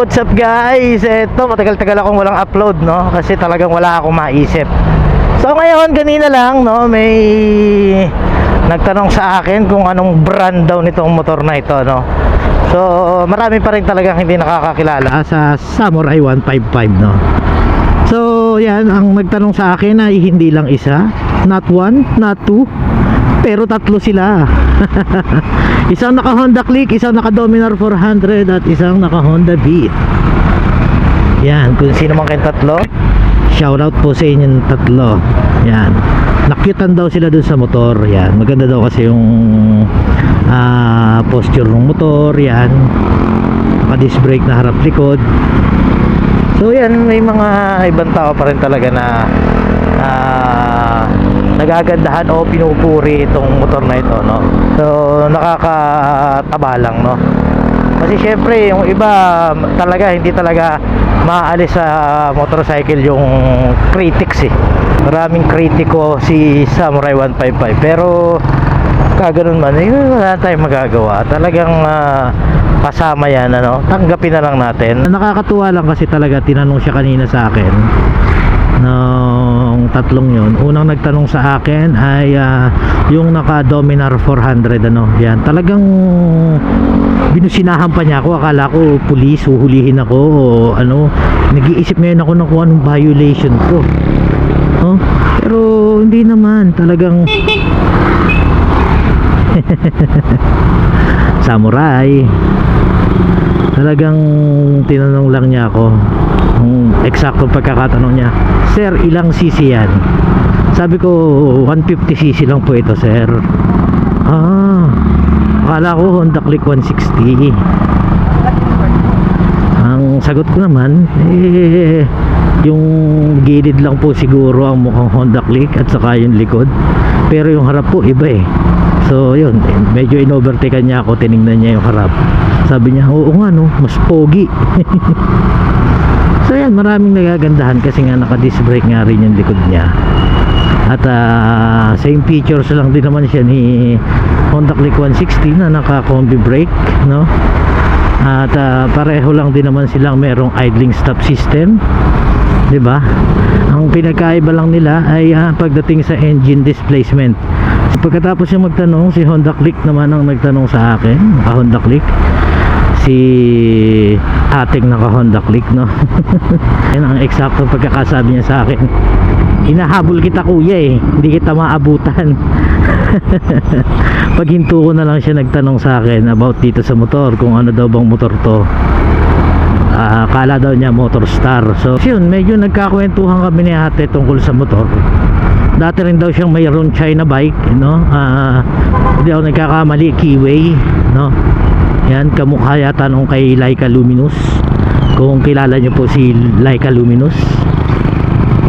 what's up guys? Eto, matagal-tagal akong walang upload, no? Kasi talagang wala akong maisip. So ngayon, ganina lang, no? May nagtanong sa akin kung anong brand daw nitong motor na ito, no? So, marami pa rin talagang hindi nakakakilala sa Samurai 155, no? So, yan, ang nagtanong sa akin ay hindi lang isa, not one, not two, pero tatlo sila. isang naka Honda Click, isang naka Dominar 400 at isang naka Honda Beat. Yan, kung sino man kayong tatlo, shoutout po sa inyong tatlo. Yan. Nakyutan daw sila dun sa motor. Yan. Maganda daw kasi yung ah, posture ng motor. Yan. Naka disc brake na harap likod. So yan, may mga ibang tao pa rin talaga na ah, nagagandahan o pinupuri itong motor na ito, no? So, nakakataba lang, no? Kasi syempre, yung iba talaga, hindi talaga maalis sa motorcycle yung critics eh. Maraming kritiko si Samurai 155. Pero, kaganon man, eh, wala tayong magagawa. Talagang ah, kasama yan, ano? Tanggapin na lang natin. Nakakatuwa lang kasi talaga, tinanong siya kanina sa akin ng tatlong yon unang nagtanong sa akin ay ah, yung naka Dominar 400 ano yan. Talagang binusinahan pa niya ako. Akala ko pulis huhulihin ako o ano. Nag-iisip ngayon ako ng kung anong violation ko. Oh, pero hindi naman talagang samurai talagang tinanong lang niya ako ang eksakto pagkakatanong niya. Sir ilang cc yan? Sabi ko 150cc lang po ito sir. Ah akala ko Honda Click 160 ang sagot ko naman eh yung gilid lang po siguro ang mukhang Honda Click at saka yung likod. Pero yung harap po iba eh so yun medyo in-overtaken niya ako tiningnan niya yung harap. Sabi niya oo nga no mas pogi. So yan maraming nagagandahan kasi nga naka disc brake nga rin yung likod niya. At ah, same features lang din naman siya ni Honda Click 160 na naka combi brake no? At ah, pareho lang din naman silang merong idling stop system 'di ba? Ang pinagkaiba lang nila ay ah, pagdating sa engine displacement. Pagkatapos niya magtanong, si Honda Click naman ang nagtanong sa akin, naka Honda Click. Si ating naka Honda Click, no? Yan ang eksakto pagkakasabi niya sa akin. Hinahabol kita kuya eh, hindi kita maabutan. Pag hinto ko na lang siya nagtanong sa akin about dito sa motor, kung ano daw bang motor to Ah, akala daw niya motor star. So yun medyo nagkakwentuhan kami ni ate tungkol sa motor. Dati rin daw siyang mayroon China bike you know? Ah, hindi ako nagkakamali Keyway no? Yan kamukha yata nung kay Laika Luminous. Kung kilala niyo po si Laika Luminous.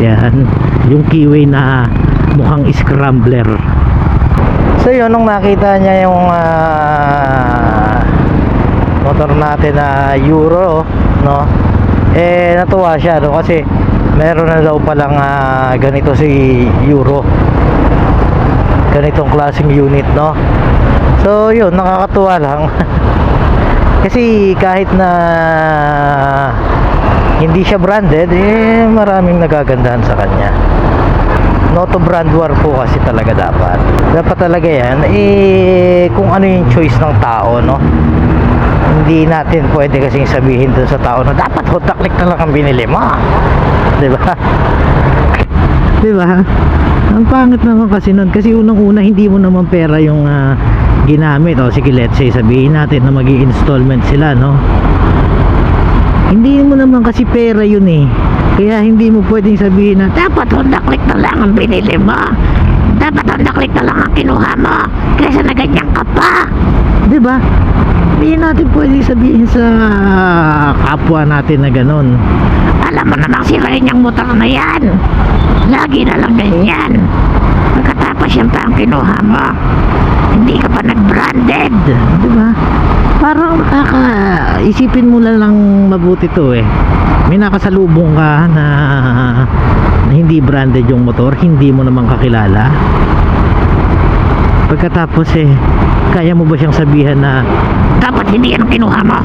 Yan yung Keyway na mukhang scrambler. So yun nung nakita niya yung motor natin na Euro no? Eh natuwa siya no? Kasi meron na daw palang ah, ganito si Euro. Ganitong klaseng unit no? So yun nakakatuwa lang. Kasi kahit na hindi siya branded eh maraming nagagandahan sa kanya. No to brand war po kasi talaga dapat. Dapat talaga yan eh kung ano yung choice ng tao no hindi natin pwede kasing sabihin dun sa tao na dapat Honda Click na lang ang binili mo. Di ba? Di ba? Ang pangit naman kasi nun. Kasi unang una hindi mo naman pera yung ah, ginamit. O sige let's say sabihin natin na mag installment sila no? Hindi mo naman kasi pera yun eh. Kaya hindi mo pwedeng sabihin na dapat Honda Click na lang ang binili mo. Dapat Honda Click na lang ang kinuha mo kaysa na ganyan ka pa. Di ba hindi natin pwedeng sabihin sa kapwa natin na ganun. Alam mo namang si Ray niyang motor na yan. Lagi na lang ganyan. Pagkatapos yan pa ang kinuha mo hindi ka pa nag-branded. Di ba? Parang kaka isipin mo lang lang mabuti to eh. May nakasalubong ka na, na hindi branded yung motor hindi mo naman kakilala. Pagkatapos eh kaya mo ba siyang sabihan na dapat hindi yan kinuha mo.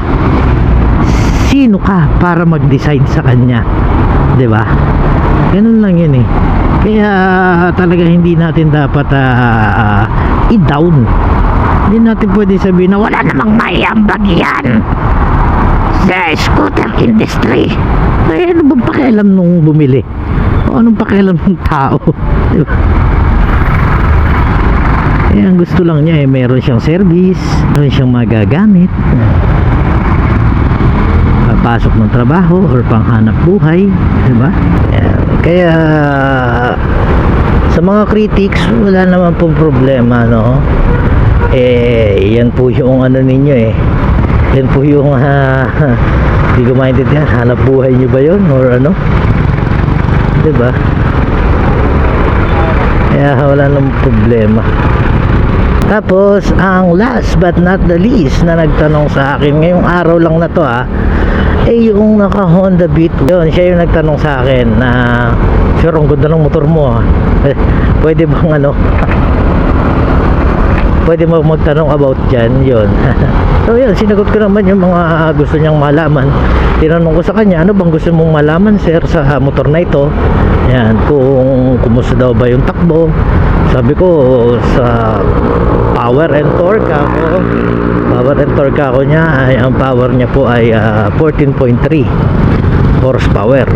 Sino ka para mag-decide sa kanya? Ba? Ganun lang yun eh. Kaya talaga hindi natin dapat ah, ah, i-down. Hindi natin pwede sabihin na wala namang mayambag yan. Sa scooter industry. Eh ano bang pakialam nung bumili? O anong pakialam ng tao? Di ba eh ang gusto lang niya eh meron siyang service meron siyang magagamit. Papasok ng trabaho or panghanap buhay di ba? Kaya sa mga critics wala naman pong problema no? Eh yan po yung ano ninyo eh. Yan po yung ah, hindi ko maintindihan hanap buhay nyo ba yun or ano? Di ba? Kaya wala namang problema tapos ang last but not the least na nagtanong sa akin ngayong araw lang na to ah eh yung naka Honda Beat yun siya yung nagtanong sa akin na sure ang ganda ng motor mo ah. Eh, pwede bang ano? Pwede mo magtanong about dyan? Yun. So yun sinagot ko naman yung mga gusto niyang malaman. Tinanong ko sa kanya ano bang gusto mong malaman sir sa motor na ito? Yan kung kumusta daw ba yung takbo. Sabi ko sa power and torque ako. Power and torque ako niya ay ang power niya po ay ah, 14.3 horsepower.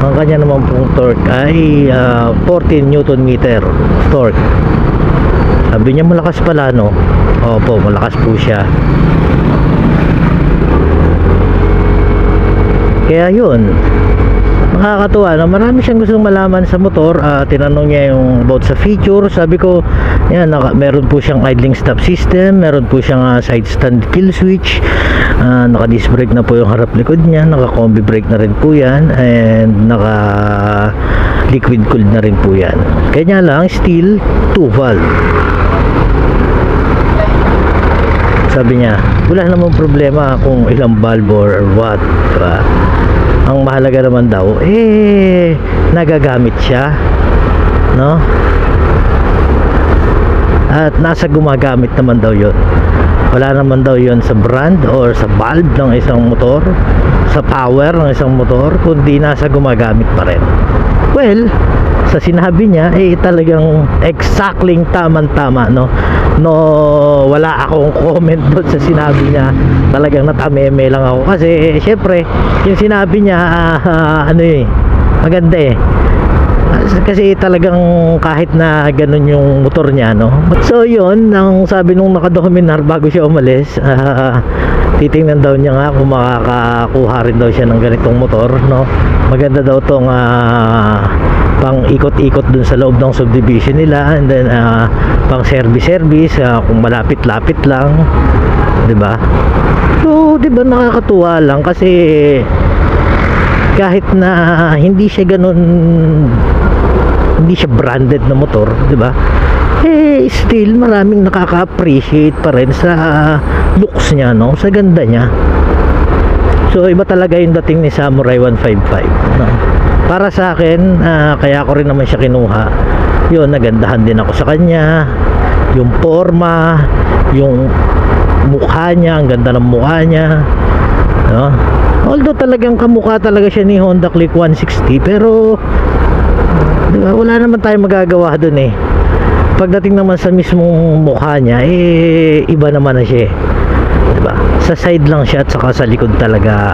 Ang kanya naman pong torque ay ah, 14 newton meter torque. Sabi niya malakas pala no? Opo malakas po siya. Kaya yun nakakatuwa na marami siyang gustong malaman sa motor Ah, tinanong niya yung about sa feature. Sabi ko yan naka, meron po siyang idling stop system meron po siyang ah, side stand kill switch. Ah, naka disc brake na po yung harap likod niya naka combi brake na rin po yan and naka liquid cooled na rin po yan. Kanya lang steel 2 valve sabi niya wala namang problema kung ilang valve or what diba? ang mahalaga naman daw eh nagagamit siya no at nasa gumagamit naman daw yun. Wala naman daw yun sa brand or sa valve ng isang motor sa power ng isang motor kundi nasa gumagamit pa rin. Well sa sinabi niya eh talagang exactly tamang tama no? No wala akong comment doon sa sinabi niya. Talagang natameme lang ako. Kasi syempre yung sinabi niya ah, ano eh maganda eh kasi talagang kahit na ganun yung motor niya no? So yun ang sabi nung nakadokumentar bago siya umalis ah, titingnan daw niya nga kung makakakuha rin daw siya ng ganitong motor no? Maganda daw tong ah, pang ikot-ikot dun sa loob ng subdivision nila and then ah, pang service service ah, kung malapit-lapit lang 'di ba? So 'di ba nakakatuwa lang kasi kahit na hindi siya ganun hindi siya branded na motor, 'di ba? Eh still maraming nakaka-appreciate pa rin sa looks niya, no? Sa ganda niya. So iba talaga yung dating ni Samurai 155, no? Para sa akin, ah, kaya ko rin naman siya kinuha. 'Yun, nagandahan din ako sa kanya. Yung forma, yung mukha niya, ang ganda ng mukha niya. No? Although talagang kamukha talaga siya ni Honda Click 160 pero di ba, wala naman tayong magagawa dun eh. Pagdating naman sa mismong mukha niya eh iba naman na siya. eh. Di ba? Sa side lang siya at saka sa likod talaga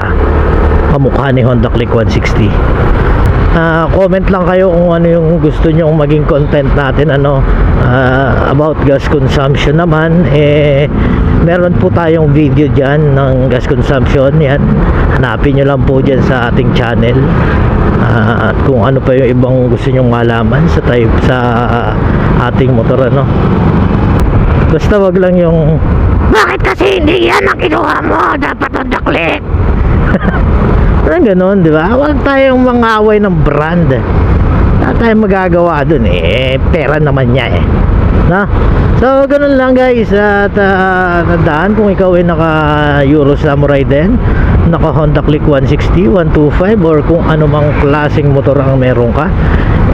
kamukha ni Honda Click 160. Ah, comment lang kayo kung ano yung gusto nyo maging content natin ano ah, about gas consumption naman eh meron po tayong video dyan ng gas consumption yan hanapin nyo lang po dyan sa ating channel Ah, at kung ano pa yung ibang gusto nyong malaman sa type sa ating motor ano basta wag lang yung bakit kasi hindi yan ang kinuha mo dapat the click Parang ganun, di ba? Huwag tayong mangaway ng brand. Wala tayong magagawa dun eh. Pera naman niya eh. Na? So, ganun lang guys. At uh, tandaan kung ikaw ay naka Euro Samurai din, naka Honda Click 160, 125 or kung ano mang klaseng motor ang meron ka,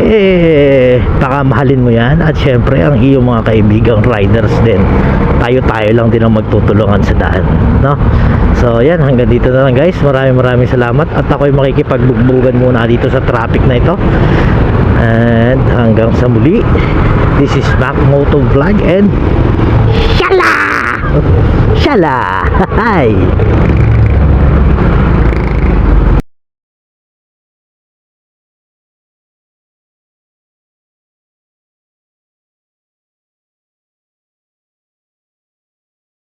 eh, baka mo yan. At syempre, ang iyong mga kaibigang riders din. Tayo-tayo lang din ang magtutulungan sa daan. No? So, yan. Hanggang dito na lang guys. Maraming maraming salamat. At ako'y makikipagbugbugan muna dito sa traffic na ito. And hanggang sa muli, this is Mac Moto Vlog and Shala! Shala! Hi!